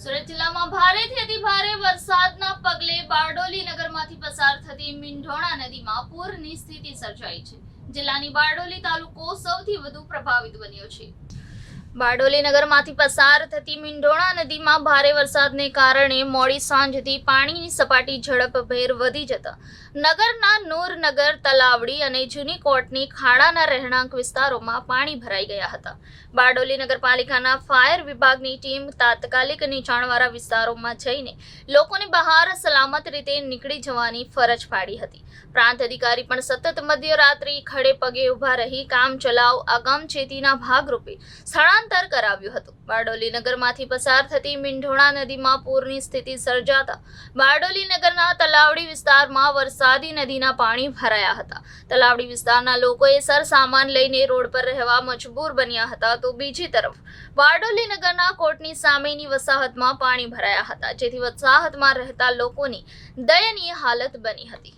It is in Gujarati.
સુરત જિલ્લામાં ભારેથી અતિ ભારે વરસાદના પગલે બારડોલી નગરમાંથી પસાર થતી મીંઢોણા નદીમાં પૂરની સ્થિતિ સર્જાઈ છે. જિલ્લાની બારડોલી તાલુકો સૌથી વધુ પ્રભાવિત બન્યો છે. બારડોલી નગરમાંથી પસાર થતી મીંઢોણા નદીમાં ભારે વરસાદને કારણે મોડી સાંજથી પાણીની સપાટી ઝડપભેર વધી જતા નગરના નૂરનગર તલાવડી અને જૂની કોટની ખાડાના રહેણાંક વિસ્તારોમાં પાણી ભરાઈ ગયા હતા. બારડોલી નગરપાલિકાના ફાયર વિભાગની ટીમ તાત્કાલિક નીચાણવાળા વિસ્તારોમાં જઈને લોકોને બહાર સલામત રીતે નીકળી જવાની ફરજ પાડી હતી. પ્રાંત અધિકારી પણ સતત મધ્યરાત્રિ ખડે પગે ઊભા રહી કામ ચલાવ અગમચેતીના ભાગરૂપે સ્થળાંતર કરાવ્યું હતું. બારડોલી નગરમાંથી પસાર થતી મીંઢોણા નદીમાં પૂરની સ્થિતિ સર્જાતા બારડોલી નગરના તલાવડી વિસ્તારમાં વરસાદી નદીના પાણી ભરાયા હતા. તલાવડી વિસ્તારના લોકોએ સરસામાન લઈને રોડ પર રહેવા મજબૂર બન્યા હતા તો બીજી તરફ બારડોલી નગરના કોર્ટની સામેની વસાહતમાં પાણી ભરાયા હતા, જેથી વસાહતમાં રહેતા લોકોની દયનીય હાલત બની હતી.